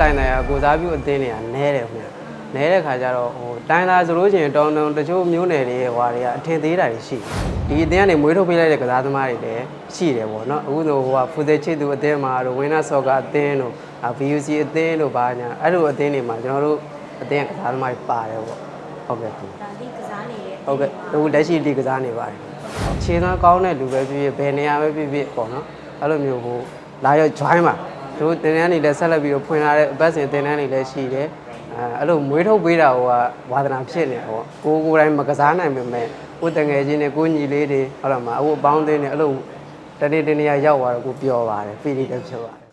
တို့တိုင်းတိုင်းကကိုစားပြုအသင်းတွေကနဲတယ်ခင်ဗျနဲတဲ့ခါကျတော့ဟိုတိုင်းသားဆိုလို့ရှိရင်တောင်းတောင်းတချို့မျိုးနယ်တွေဟွာတွေကအထင်သေးတာတွေရှိတယ်ဒီအသင်းကနေမွေးထုတ်ပေးလိုက်တဲ့ကစားသမားတွေလည်းရှိတယ်ပေါ့နော်အခုဆိုဟိုကဖူသေးချစ်သူအသင်းမှာတို့ဝင်းနာဆော့ကာအသင်းတို့အာ VUC အသင်းတို့ဘာညာအဲ့လိုအသင်းတွေမှာကျွန်တော်တို့အသင်းကစားသမားတွေပါတယ်ပေါ့ဟုတ်ကဲ့ခင်ဗျဒါဒီကစားနေတဲ့ဟုတ်ကဲ့ဟိုလက်ရှိဒီကစားနေပါတယ်ခြေသွမ်းကောင်းတဲ့လူပဲဖြစ်ဖြစ်ဘယ်နေရာပဲဖြစ်ဖြစ်ပေါ့နော်အဲ့လိုမျိုးဟိုလာရော join ပါ တို့တင်တန်းနေလည်းဆက်လက်ပြီးတော့ဖွင့်လာတဲ့အပတ်စဉ်တင်တန်းနေလည်းရှိတယ်အဲအဲ့လိုမွေးထုတ်ပေးတာဟိုကဝါသနာဖြစ်နေပေါ့ကိုကိုယ်တိုင်မကစားနိုင်ပေမဲ့ကိုတငယ်ချင်းတွေကိုညီလေးတွေဟုတ်လားမအခုအပေါင်းအသင်းတွေအဲ့လိုတနေ့တနေ့ရောက်သွားတော့ကိုပျော်ပါတယ်ပြည်လေးလည်းဖြစ်ပါတယ်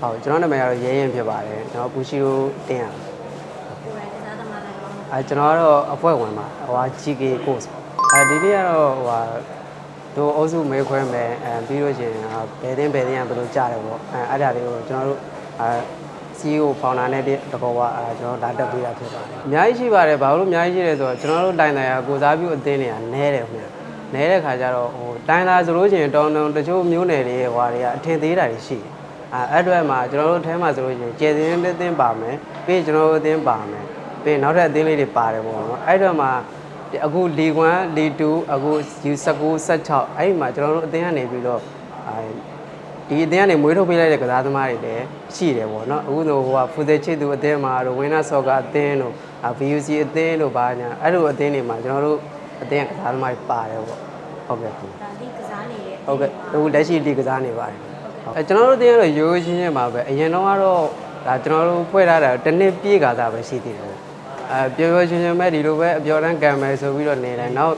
ဟုတ်ကျွန်တော်နာမည်ကတော့ရဲရင်ဖြစ်ပါတယ်ကျွန်တော်ပူရှိကိုတင်ရပါကိုယ်တိုင်ကစားသမားလည်းကောင်းအဲကျွန်တော်ကတော့အဖွဲ့ဝင်ပါဟိုဟာ GK course အဲဒီနေ့ကတော့ဟိုဟာ တို့အုပ်စုမဲခွဲမယ်အဲပြီးလို့ရှိရင်ဘယ်တင်းဘယ်တင်းကဘယ်လိုကြားတယ်ပေါ့အဲအဲ့ဒါလေးကိုကျွန်တော်တို့အဲ CEO founder နဲ့တကောကအဲကျွန်တော်ဒါတက်ပေးတာဖြစ်ပါတယ်အများကြီးရှိပါတယ်ဘာလို့အများကြီးရှိလဲဆိုတော့ကျွန်တော်တို့တိုင်းတိုင်းကကိုစားပြုအသင်းတွေကနဲတယ်ခင်ဗျနဲတဲ့ခါကျတော့ဟိုတိုင်းသားဆိုလို့ရှိရင်တောင်းတောင်းတချို့မျိုးနယ်တွေဟွာတွေကအထင်သေးတာတွေရှိတယ်အဲအဲ့အတွက်မှာကျွန်တော်တို့ထဲမှာဆိုလို့ရှိရင်ကျေစင်းတစ်သင်းပါမယ်ပြီးကျွန်တော်တို့အသင်းပါမယ်ပြီးနောက်ထပ်အသင်းလေးတွေပါတယ်ပေါ့နော်အဲ့တော့မှ အခုလီ1လီ2အခု U19 16အဲ့ဒီမှာကျွန်တော်တို့အသင်းကနေပြီးတော့အဲဒီအသင်းကနေမွေးထုတ်ပေးလိုက်တဲ့ကစားသမားတွေလည်းရှိတယ်ပေါ့နော်အခုဆိုဟိုကဖူသေးချစ်သူအသင်းမှာတို့ဝင်းနာဆော့ကာအသင်းတို့အာ VUC အသင်းတို့ဘာညာအဲ့လိုအသင်းတွေမှာကျွန်တော်တို့အသင်းကစားသမားတွေပါတယ်ပေါ့ဟုတ်ကဲ့ခင်ဗျဒါဒီကစားနေတဲ့ဟုတ်ကဲ့အခုလက်ရှိဒီကစားနေပါတယ်အဲကျွန်တော်တို့တင်းရတော့ရိုးရိုးရှင်းရှင်းပါပဲအရင်တော့ကတော့ဒါကျွန်တော်တို့ဖွဲ့ထားတာတစ်နှစ်ပြည့်ကစားပဲရှိသေးတယ် အဲပျော်ပျော်ရွှင်ရွှင်မဲ့ဒီလိုပဲအပျော်တမ်းကံမယ်ဆိုပြီးတော့နေတယ်နောက်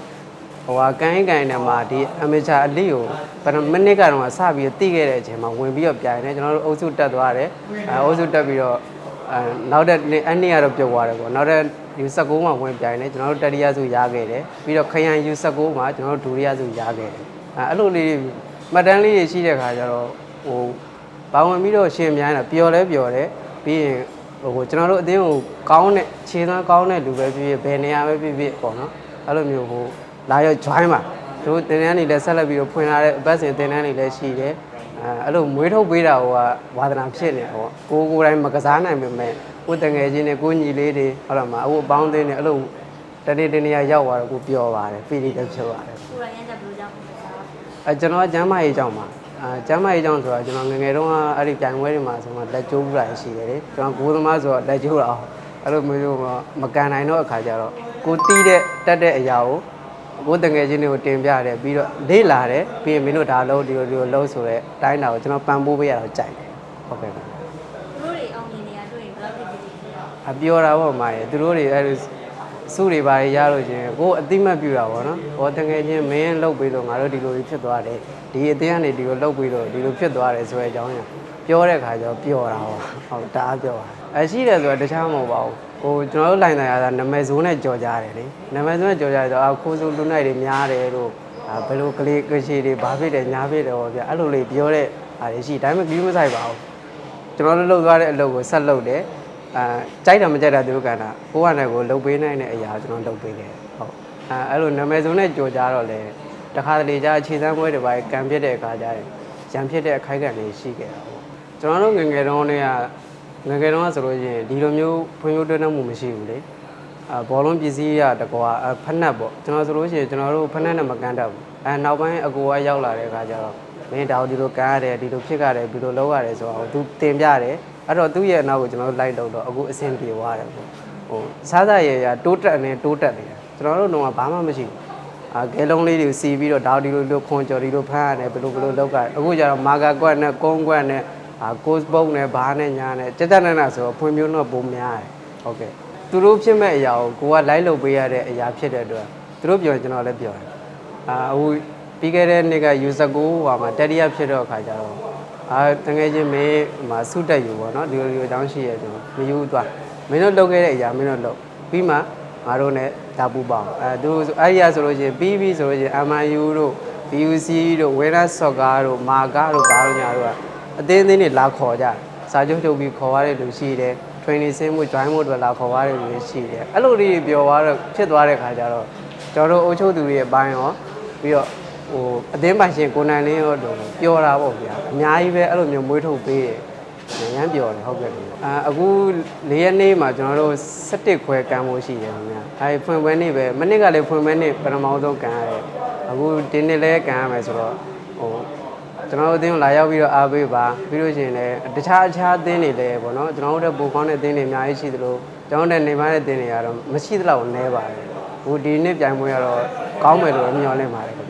ဟိုဟာကိုင်းကိုင်းနဲ့မှာဒီအမေချာအလီကိုပထမနှစ်ကတော့စပြီးတော့တိခဲ့တဲ့အချိန်မှာဝင်ပြီးတော့ပြိုင်တယ်ကျွန်တော်တို့အုပ်စုတက်သွားတယ်အဲအုပ်စုတက်ပြီးတော့အဲနောက်တဲ့နေ့အနည်းကတော့ပြုတ်သွားတယ်ပေါ့နောက်တဲ့ U19 မှာဝင်ပြိုင်တယ်ကျွန်တော်တို့တတိယစုရခဲ့တယ်ပြီးတော့ခရန် U19 မှာကျွန်တော်တို့ဒုတိယစုရခဲ့တယ်အဲအဲ့လိုလေးတွေမှတ်တမ်းလေးတွေရှိတဲ့ခါကျတော့ဟိုဘာဝင်ပြီးတော့ရှင်မြိုင်းတာပျော်လဲပျော်တယ်ပြီးရင် ဟိုကျွန်တော်တို့အတင်းကိုကောင်းတဲ့ခြေသွမ်းကောင်းတဲ့လူပဲဖြစ်ဖြစ်ဘယ်နေရာပဲဖြစ်ဖြစ်ပေါ့နော်အဲ့လိုမျိုးဟိုလာရော join ပါတို့တင်တန်းနေလည်းဆက်လက်ပြီးတော့ဖွင့်လာတဲ့အပတ်စဉ်တင်တန်းနေလည်းရှိတယ်အဲအဲ့လိုမွေးထုတ်ပေးတာဟိုကဝါသနာဖြစ်နေပေါ့ကိုကိုယ်တိုင်မကစားနိုင်ပေမဲ့ကိုတငယ်ချင်းတွေကိုညီလေးတွေဟုတ်လားမအခုအပေါင်းအသင်းတွေအဲ့လိုတနေ့တနေ့ရောက်သွားတော့ကိုပျော်ပါတယ်ပြည်လေးလည်းဖြစ်ပါတယ်ကိုယ်တိုင်ရတဲ့ဘယ်လိုကြောင့်ကစားအဲကျွန်တော်ကကျမ်းမာရေးကြောင့်ပါ အဲကျမ်းမာရေးကြောင့်ဆိုတော့ကျွန်တော်ငယ်ငယ်တုန်းကအဲ့ဒီပြိုင်ပွဲတွေမှာဆိုမှလက်ကျိုးဘူးတာရှိတယ်လေကျွန်တော်ကိုယ်သမားဆိုတော့လက်ကျိုးတာအောင်အဲ့လိုမျိုးမကန်နိုင်တော့အခါကျတော့ကိုတီးတဲ့တက်တဲ့အရာကိုကိုယ်တငယ်ချင်းတွေကိုတင်ပြတယ်ပြီးတော့လေးလာတယ်ပြီးရင်မင်းတို့ဒါလုံးဒီလိုဒီလိုလုံးဆိုတော့တိုင်းတာကိုကျွန်တော်ပန်ပိုးပေးရတော့ကြိုက်တယ်ဟုတ်ကဲ့ပါသူတို့တွေအောင်မြင်နေရတွေ့ရင်ဘယ်လောက်ဖြစ်ဖြစ်ဖြစ်တော့အပြောတာပေါ့မာရေသူတို့တွေအဲ့လို စုတွေပါရလို့ချင်းကိုယ်အတိမတ်ပြူတာပေါ့နော်ဟောတကယ်ချင်းမင်းလှုပ်ပြီးတော့ငါတို့ဒီလိုဖြစ်သွားတယ်ဒီအတင်းကနေဒီလိုလှုပ်ပြီးတော့ဒီလိုဖြစ်သွားတယ်ဆိုတဲ့အကြောင်းညာပြောတဲ့ခါကျတော့ပြောတာဟောဟုတ်တအားပြောတာအရှိတယ်ဆိုတော့တခြားမဟုတ်ပါဘူးဟိုကျွန်တော်တို့လိုင်တိုင်းရတာနမဲဇုံးနဲ့ကြော်ကြတယ်လေနမဲဇုံးနဲ့ကြော်ကြတယ်ဆိုတော့ခိုးစုလူနိုင်တွေများတယ်လို့အာဘယ်လိုကလေးကရှိတွေဘာဖြစ်တယ်ညာဖြစ်တယ်ဟောဗျအဲ့လိုလေးပြောတဲ့အားရှိဒါပေမဲ့ပြီးမဆိုင်ပါဘူးကျွန်တော်တို့လှုပ်သွားတဲ့အလုပ်ကိုဆက်လုပ်တယ် အာကြိုက်တာမကြိုက်တာသူတို့ကဏ္ဍကိုယ့်ဟာနဲ့ကိုယ်လှုပ်ပေးနိုင်တဲ့အရာကိုကျွန်တော်လှုပ်ပေးတယ်ဟုတ်အာအဲ့လိုနာမည်စုံနဲ့ကြော်ကြတော့လေတခါတလေကြာခြေစမ်းပွဲတွေပါကံဖြစ်တဲ့အခါကျရင်ရံဖြစ်တဲ့အခိုက်အတန့်တွေရှိခဲ့တာပေါ့ကျွန်တော်တို့ငယ်ငယ်တုန်းကငယ်ငယ်တုန်းကဆိုလို့ရှိရင်ဒီလိုမျိုးဖွံ့ဖြိုးတိုးတက်မှုမရှိဘူးလေအာဘောလုံးပစ္စည်းရတကွာဖက်နှက်ပေါ့ကျွန်တော်ဆိုလို့ရှိရင်ကျွန်တော်တို့ဖက်နှက်နဲ့မကန်တတ်ဘူးအဲနောက်ပိုင်းအကူကရောက်လာတဲ့အခါကျတော့မင်းဒါကိုဒီလိုကမ်းရတယ်ဒီလိုဖြစ်ရတယ်ဒီလိုလုပ်ရတယ်ဆိုတော့သူတင်ပြတယ် အဲ့တော့သူ့ရဲ့အနောက်ကိုကျွန်တော်တို့လိုက်လို့တော့အခုအဆင်ပြေသွားတယ်ပေါ့ဟိုစားစားရရတိုးတက်နေတိုးတက်နေတယ်ကျွန်တော်တို့တော့ဘာမှမရှိဘူးအာကဲလုံးလေးတွေစီပြီးတော့ဒါဒီလိုလိုခွန်ကြော်ဒီလိုဖမ်းရတယ်ဘယ်လိုဘယ်လိုလုပ်ကြအခုကျတော့မာကာကွက်နဲ့ကုန်းကွက်နဲ့အာကိုစပုတ်နဲ့ဘာနဲ့ညာနဲ့တက်တက်နက်နက်ဆိုတော့ဖွံ့ဖြိုးတော့ပုံများတယ်ဟုတ်ကဲ့သူတို့ဖြစ်မဲ့အရာကိုကိုကလိုက်လုပ်ပေးရတဲ့အရာဖြစ်တဲ့အတွက်သူတို့ပြောရင်ကျွန်တော်လည်းပြောတယ်အာအခု ပြီးခဲ့တဲ့နှစ်က user ကိုဟိုမှာတတိယဖြစ်တော့အခါကျတော့အာတကယ်ချင်းမင်းဟိုမှာစုတက်ယူပေါ့နော်ဒီလိုဒီလိုအကြောင်းရှိရကျွန်တော်မယူသွားမင်းတို့လုပ်ခဲ့တဲ့အရာမင်းတို့လုပ်ပြီးမှငါတို့ ਨੇ ဒါပူပေါအောင်အဲသူအဲ့ဒီရဆိုလို့ချင်းပြီးပြီဆိုလို့ချင်း MIU တို့ VUC တို့ Winner Soccer တို့ Marga တို့ဘာလို့ညာတို့ကအသေးသေးနဲ့လာခေါ်ကြစာချုပ်ချုပ်ပြီးခေါ်ရတဲ့လူရှိတယ် training ဆင်းမှု join မှုတွေလာခေါ်ရတဲ့လူတွေရှိတယ်အဲ့လိုလေးပြောသွားတော့ဖြစ်သွားတဲ့ခါကျတော့ကျွန်တော်တို့အုပ်ချုပ်သူတွေရဲ့အပိုင်းရောပြီးတော့ ဟိုအသင်းပိုင်ရှင်ကိုနိုင်လင်းရောတော့ပျော်တာပေါ့ဗျာအများကြီးပဲအဲ့လိုမျိုးမွေးထုတ်ပေးတယ်ရမ်းပျော်တယ်ဟုတ်ကဲ့ဗျအာအခု၄ရက်နေ့မှာကျွန်တော်တို့17ခွဲကမ်းဖို့ရှိတယ်ခင်ဗျာအဲဒီဖွင့်ပွဲနေ့ပဲမနစ်ကလည်းဖွင့်ပွဲနေ့ပထမဆုံးကမ်းရတယ်အခုဒီနေ့လည်းကမ်းရမယ်ဆိုတော့ဟိုကျွန်တော်တို့အသင်းကိုလာရောက်ပြီးတော့အားပေးပါပြီးလို့ရှိရင်လည်းတခြားအခြားအသင်းတွေလည်းပေါ့နော်ကျွန်တော်တို့တဲ့ပိုကောင်းတဲ့အသင်းတွေအများကြီးရှိသလိုကျွန်တော်တို့တဲ့နေမတဲ့အသင်းတွေကတော့မရှိသလောက်နည်းပါတယ်ဟိုဒီနေ့ပြိုင်ပွဲကတော့ကောင်းမယ်လို့မျှော်လင့်ပါတယ်ခင်ဗျ